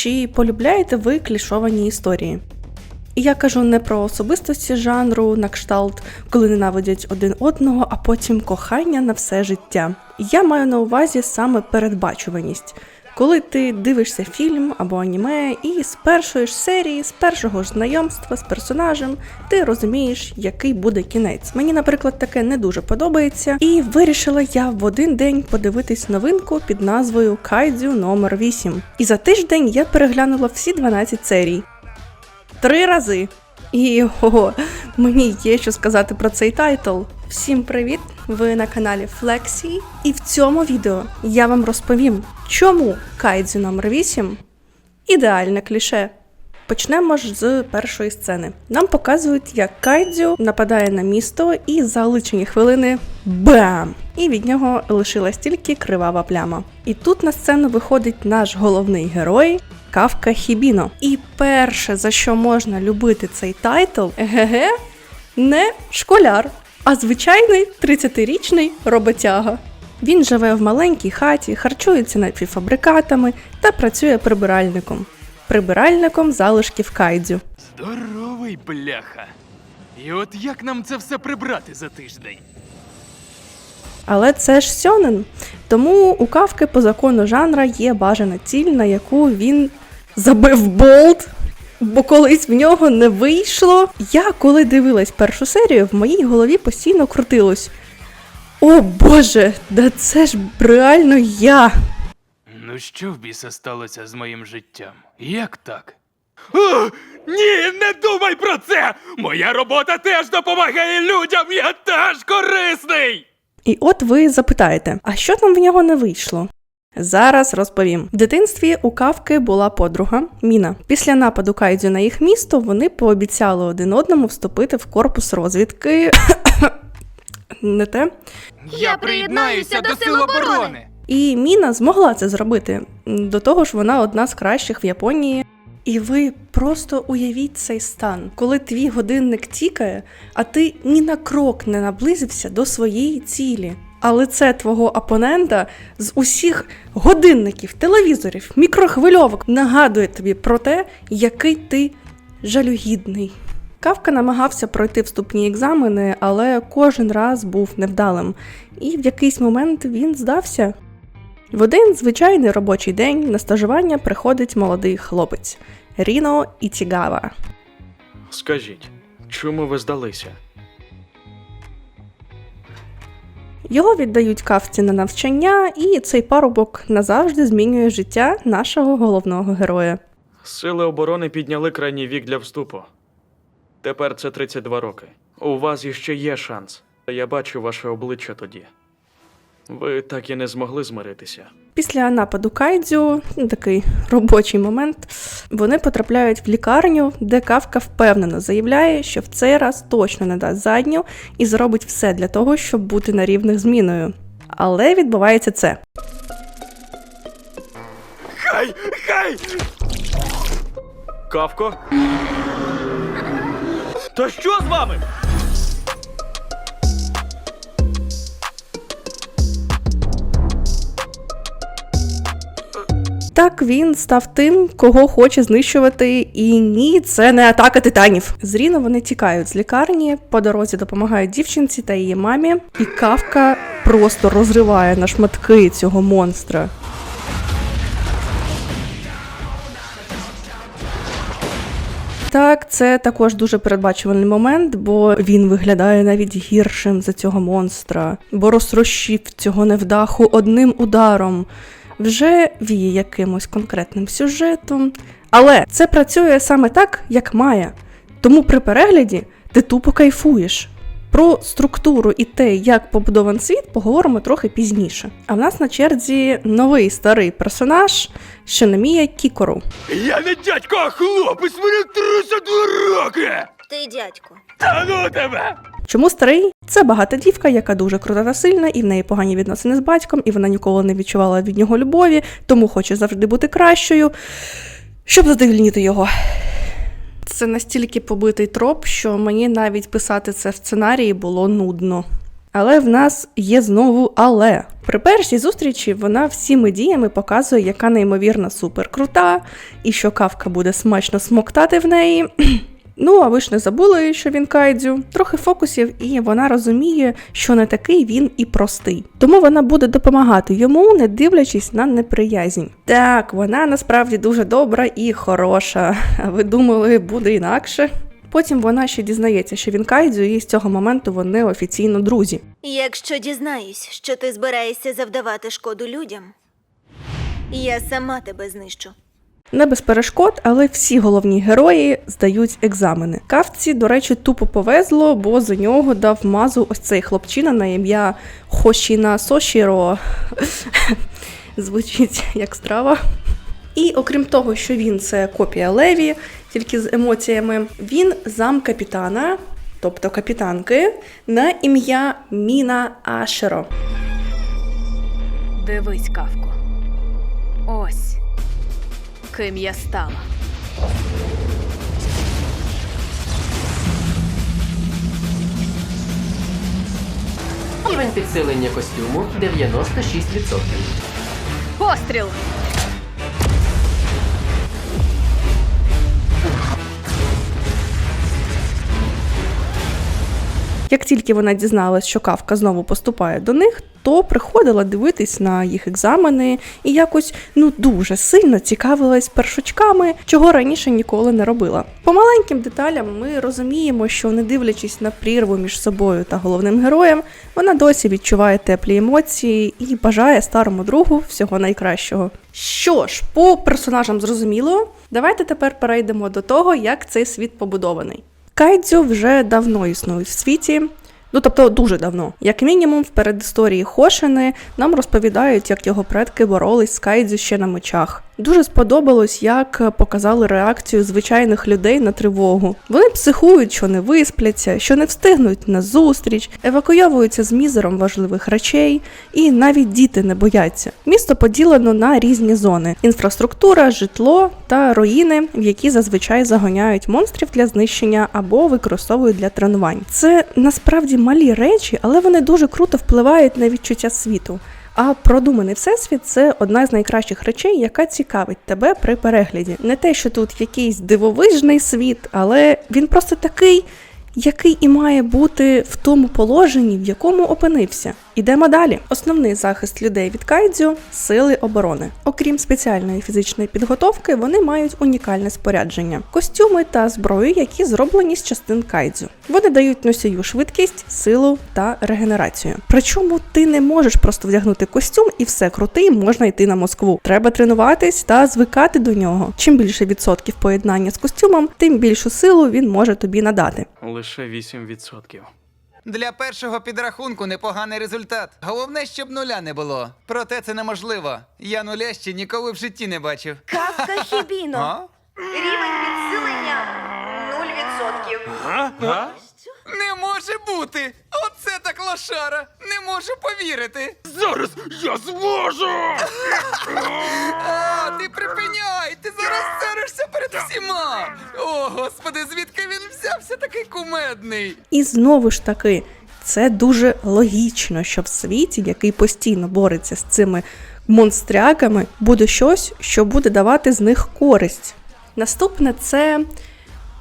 чи полюбляєте ви клішовані історії? Я кажу не про особистості жанру на кшталт, коли ненавидять один одного, а потім кохання на все життя. Я маю на увазі саме передбачуваність. Коли ти дивишся фільм або аніме, і з першої ж серії, з першого ж знайомства з персонажем, ти розумієш, який буде кінець. Мені, наприклад, таке не дуже подобається, і вирішила я в один день подивитись новинку під назвою Кайдзю номер 8 І за тиждень я переглянула всі 12 серій. Три рази. І ого, мені є що сказати про цей тайтл. Всім привіт! Ви на каналі Flexi, і в цьому відео я вам розповім, чому Кайдзю номер 8 ідеальне кліше. Почнемо ж з першої сцени. Нам показують, як Кайдзю нападає на місто, і за личені хвилини бам! І від нього лишилась тільки кривава пляма. І тут на сцену виходить наш головний герой. Кавка Хібіно. І перше, за що можна любити цей тайтл, еге, не школяр, а звичайний 30-річний роботяга. Він живе в маленькій хаті, харчується напівфабрикатами та працює прибиральником. Прибиральником залишків кайдзю. Здоровий бляха. І от як нам це все прибрати за тиждень? Але це ж сьонен. Тому у кавки по закону жанра є бажана ціль, на яку він забив болт. Бо колись в нього не вийшло. Я коли дивилась першу серію, в моїй голові постійно крутилось. О Боже, да це ж реально я. Ну що в біса сталося з моїм життям? Як так? О, ні, не думай про це! Моя робота теж допомагає людям, я теж корисний! І от ви запитаєте, а що там в нього не вийшло? Зараз розповім. В дитинстві у Кавки була подруга Міна. Після нападу Кайдзю на їх місто вони пообіцяли один одному вступити в корпус розвідки. Не те. Я приєднаюся до Сил оборони. І Міна змогла це зробити. До того ж, вона одна з кращих в Японії. І ви просто уявіть цей стан, коли твій годинник тікає, а ти ні на крок не наблизився до своєї цілі. А лице твого опонента з усіх годинників, телевізорів, мікрохвильовок нагадує тобі про те, який ти жалюгідний. Кавка намагався пройти вступні екзамени, але кожен раз був невдалим, і в якийсь момент він здався. В один звичайний робочий день на стажування приходить молодий хлопець Ріно Ітігава. Скажіть, чому ви здалися? Його віддають кавці на навчання, і цей парубок назавжди змінює життя нашого головного героя. Сили оборони підняли крайній вік для вступу. Тепер це 32 роки. У вас іще є шанс. Я бачу ваше обличчя тоді. Ви так і не змогли змиритися. Після нападу Кайдзю, ну, такий робочий момент, вони потрапляють в лікарню, де Кавка впевнено заявляє, що в цей раз точно не дасть задню і зробить все для того, щоб бути на рівних з міною. Але відбувається це. Хай! Хай! Кавко? Та що з вами? Так він став тим, кого хоче знищувати, і ні, це не атака титанів. З Ріно вони тікають з лікарні, по дорозі допомагають дівчинці та її мамі, і кавка просто розриває на шматки цього монстра. Так, це також дуже передбачувальний момент, бо він виглядає навіть гіршим за цього монстра, бо розтрощив цього невдаху одним ударом. Вже віє якимось конкретним сюжетом. Але це працює саме так, як має. Тому при перегляді ти тупо кайфуєш. Про структуру і те, як побудований світ, поговоримо трохи пізніше. А в нас на черзі новий старий персонаж Шинемія Кікору. Я не дядько, а хлопець, мені 32 роки! Ти дядько. Та ну тебе! Чому старий? Це багата дівка, яка дуже крута та сильна, і в неї погані відносини з батьком, і вона ніколи не відчувала від нього любові, тому хоче завжди бути кращою, щоб задовільнити його. Це настільки побитий троп, що мені навіть писати це в сценарії було нудно. Але в нас є знову але. При першій зустрічі вона всіми діями показує, яка неймовірна суперкрута, і що кавка буде смачно смоктати в неї. Ну, а ви ж не забули, що він кайдзю. Трохи фокусів, і вона розуміє, що не такий він і простий. Тому вона буде допомагати йому, не дивлячись на неприязнь. Так, вона насправді дуже добра і хороша. Ви думали, буде інакше? Потім вона ще дізнається, що він кайдзю, і з цього моменту вони офіційно друзі. Якщо дізнаюсь, що ти збираєшся завдавати шкоду людям, я сама тебе знищу. Не без перешкод, але всі головні герої здають екзамени. Кавці, до речі, тупо повезло, бо за нього дав мазу ось цей хлопчина на ім'я Хошіна Сошіро. Звучить як страва. І окрім того, що він це копія Леві, тільки з емоціями, він зам капітана, тобто капітанки, на ім'я Міна Ашеро. Дивись, Кавко. Ось ким я стала. Рівень підсилення костюму 96%. Постріл! Як тільки вона дізналась, що Кавка знову поступає до них, то приходила дивитись на їх екзамени і якось ну дуже сильно цікавилась першочками, чого раніше ніколи не робила. По маленьким деталям ми розуміємо, що не дивлячись на прірву між собою та головним героєм, вона досі відчуває теплі емоції і бажає старому другу всього найкращого. Що ж, по персонажам зрозуміло, давайте тепер перейдемо до того, як цей світ побудований. Кайдзю вже давно існують в світі. Ну, тобто дуже давно. Як мінімум, в передісторії Хошини нам розповідають, як його предки боролись з Кайдзю ще на мечах. Дуже сподобалось, як показали реакцію звичайних людей на тривогу. Вони психують, що не виспляться, що не встигнуть на зустріч, евакуйовуються з мізером важливих речей, і навіть діти не бояться. Місто поділено на різні зони: інфраструктура, житло та руїни, в які зазвичай загоняють монстрів для знищення або використовують для тренувань. Це насправді малі речі, але вони дуже круто впливають на відчуття світу. А продуманий всесвіт це одна з найкращих речей, яка цікавить тебе при перегляді. Не те, що тут якийсь дивовижний світ, але він просто такий, який і має бути в тому положенні, в якому опинився. Ідемо далі. Основний захист людей від кайдзю сили оборони. Окрім спеціальної фізичної підготовки, вони мають унікальне спорядження, костюми та зброю, які зроблені з частин кайдзю. Вони дають носію швидкість, силу та регенерацію. Причому ти не можеш просто вдягнути костюм і все крутий, можна йти на Москву. Треба тренуватись та звикати до нього. Чим більше відсотків поєднання з костюмом, тим більшу силу він може тобі надати. Лише 8%. Для першого підрахунку непоганий результат. Головне, щоб нуля не було. Проте це неможливо. Я нуля ще ніколи в житті не бачив. Кавка Хібіно. Рівень підсилення 0%. Не може бути! Лошара! Не можу повірити! Зараз я зможу! А, ти припиняй! Ти зараз царишся перед всіма! О, господи, звідки він взявся такий кумедний? І знову ж таки, це дуже логічно, що в світі, який постійно бореться з цими монстряками, буде щось, що буде давати з них користь. Наступне це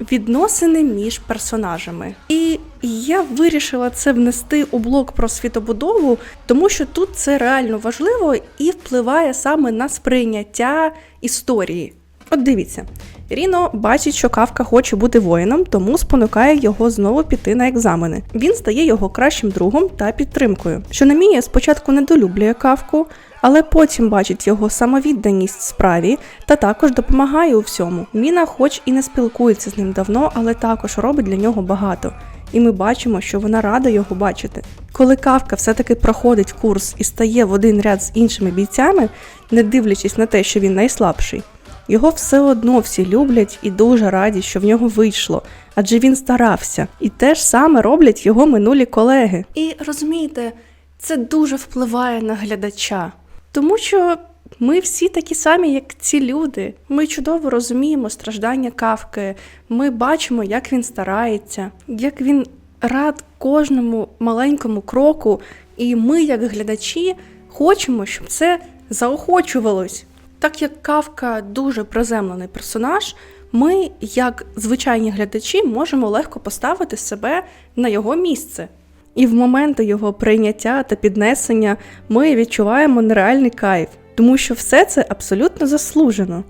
відносини між персонажами. І я вирішила це внести у блок про світобудову, тому що тут це реально важливо і впливає саме на сприйняття історії. От дивіться, Ріно бачить, що Кавка хоче бути воїном, тому спонукає його знову піти на екзамени. Він стає його кращим другом та підтримкою. Шономія спочатку недолюблює Кавку, але потім бачить його самовідданість справі та також допомагає у всьому. Міна, хоч і не спілкується з ним давно, але також робить для нього багато. І ми бачимо, що вона рада його бачити. Коли Кавка все-таки проходить курс і стає в один ряд з іншими бійцями, не дивлячись на те, що він найслабший, його все одно всі люблять і дуже раді, що в нього вийшло, адже він старався. І те ж саме роблять його минулі колеги. І розумієте, це дуже впливає на глядача, тому що ми всі такі самі, як ці люди. Ми чудово розуміємо страждання кавки. Ми бачимо, як він старається, як він рад кожному маленькому кроку, і ми, як глядачі, хочемо, щоб це заохочувалось. Так як Кавка дуже приземлений персонаж, ми, як звичайні глядачі, можемо легко поставити себе на його місце. І в моменти його прийняття та піднесення ми відчуваємо нереальний кайф, тому що все це абсолютно заслужено.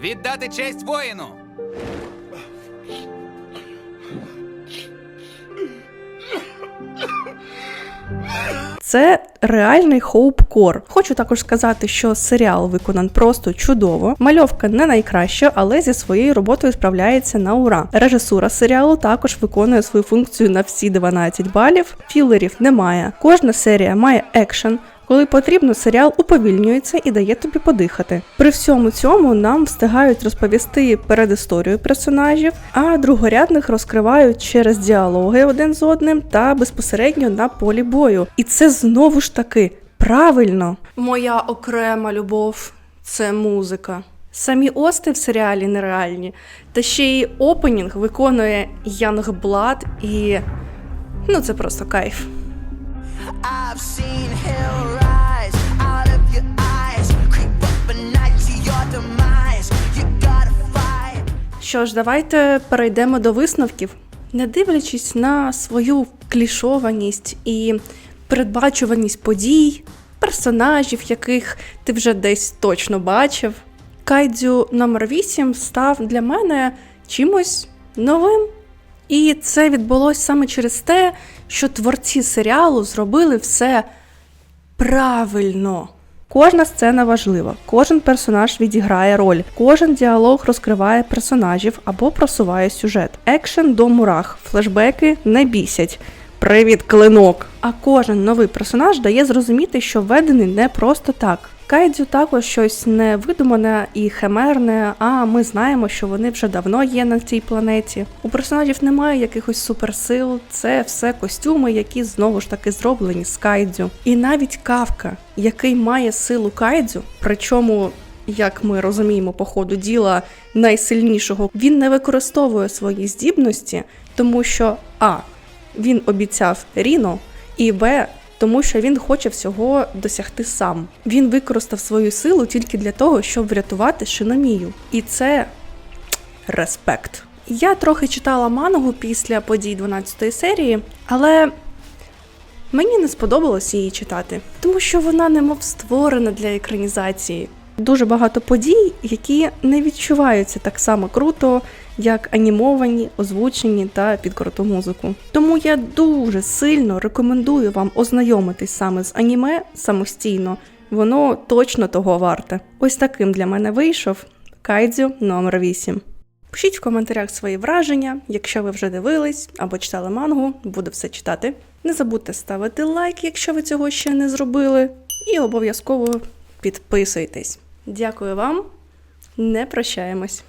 Віддати честь воїну! Це реальний хоуп-кор. Хочу також сказати, що серіал виконан просто чудово. Мальовка не найкраща, але зі своєю роботою справляється на ура. Режисура серіалу також виконує свою функцію на всі 12 балів. Філерів немає. Кожна серія має екшен. Коли потрібно, серіал уповільнюється і дає тобі подихати. При всьому цьому нам встигають розповісти передісторію персонажів, а другорядних розкривають через діалоги один з одним та безпосередньо на полі бою. І це знову ж таки правильно. Моя окрема любов це музика. Самі ости в серіалі нереальні, та ще й опенінг виконує Янг Блад і. Ну, це просто кайф. I've seen hell rise out of your eyes, creep up a night to your demise. You gotta fight. Що ж, давайте перейдемо до висновків. Не дивлячись на свою клішованість і передбачуваність подій, персонажів, яких ти вже десь точно бачив, Кайдзю номер 8 став для мене чимось новим. І це відбулося саме через те, що творці серіалу зробили все правильно. Кожна сцена важлива, кожен персонаж відіграє роль, кожен діалог розкриває персонажів або просуває сюжет. Екшен до мурах, флешбеки не бісять. Привіт, клинок! А кожен новий персонаж дає зрозуміти, що введений не просто так. Кайдзю також щось невидумане і химерне, а ми знаємо, що вони вже давно є на цій планеті. У персонажів немає якихось суперсил, це все костюми, які знову ж таки зроблені з кайдзю. І навіть кавка, який має силу кайдзю, причому. Як ми розуміємо по ходу діла найсильнішого, він не використовує свої здібності, тому що а. Він обіцяв Ріно, і Б. Тому що він хоче всього досягти сам. Він використав свою силу тільки для того, щоб врятувати Шиномію. І це респект. Я трохи читала мангу після подій 12 серії, але мені не сподобалось її читати, тому що вона немов створена для екранізації. Дуже багато подій, які не відчуваються так само круто, як анімовані, озвучені та під музику. Тому я дуже сильно рекомендую вам ознайомитись саме з аніме самостійно. Воно точно того варте. Ось таким для мене вийшов Кайдзю номер 8. Пишіть в коментарях свої враження, якщо ви вже дивились або читали мангу, буду все читати. Не забудьте ставити лайк, якщо ви цього ще не зробили, і обов'язково підписуйтесь. Дякую вам, не прощаємось.